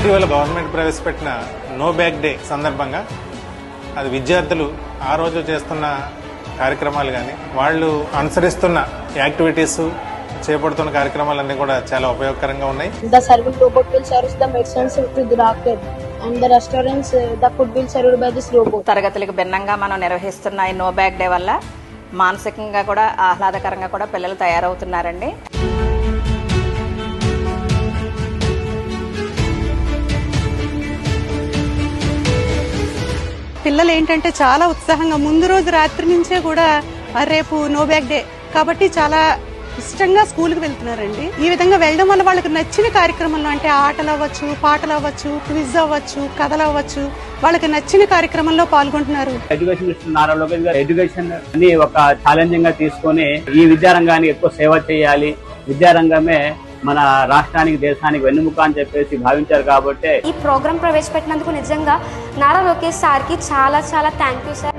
ఇటీవల గవర్నమెంట్ ప్రవేశపెట్టిన no bag day సందర్భంగా అది విద్యార్థులు ఆ రోజు చేస్తున్న కార్యక్రమాలు కానీ వాళ్ళు అనుసరిస్తున్న యాక్టివిటీస్ చేపడుతున్న కార్యక్రమాలన్నీ కూడా చాలా ఉపయోగకరంగా ఉన్నాయి serve the medicines to the doctor, and the restaurants, uh, the food will served by this robot. తరగతులకు భిన్నంగా మనం నిర్వహిస్తున్న ఈ నో బ్యాగ్ డే వల్ల మానసికంగా కూడా ఆహ్లాదకరంగా కూడా పిల్లలు తయారవుతున్నారండి పిల్లలు ఏంటంటే చాలా ఉత్సాహంగా ముందు రోజు రాత్రి నుంచే కూడా రేపు నో బ్యాక్ డే కాబట్టి చాలా ఇష్టంగా స్కూల్కి వెళ్తున్నారండి. ఈ విధంగా వెళ్ళడం వల్ల వాళ్ళకి నచ్చిన కార్యక్రమంలో అంటే ఆటలు అవ్వచ్చు పాటలు అవ్వచ్చు క్విజ్ అవ్వచ్చు కథలు అవ్వచ్చు వాళ్ళకి నచ్చిన కార్యక్రమంలో పాల్గొంటున్నారు. ఎడ్యుకేషన్ మినిస్టర్ నారా లోకేష్ గారు ఎడ్యుకేషన్ని ఒక ఛాలెంజింగ్గా తీసుకొని ఈ విద్యారంగానికి ఎక్కువ సేవ చేయాలి. విద్యారంగమే మన రాష్ట్రానికి దేశానికి వెన్నుముక అని చెప్పేసి భావించారు కాబట్టి ఈ ప్రోగ్రాం ప్రవేశపెట్టినందుకు నిజంగా నారా లోకేష్ సార్కి చాలా చాలా థ్యాంక్ యూ సార్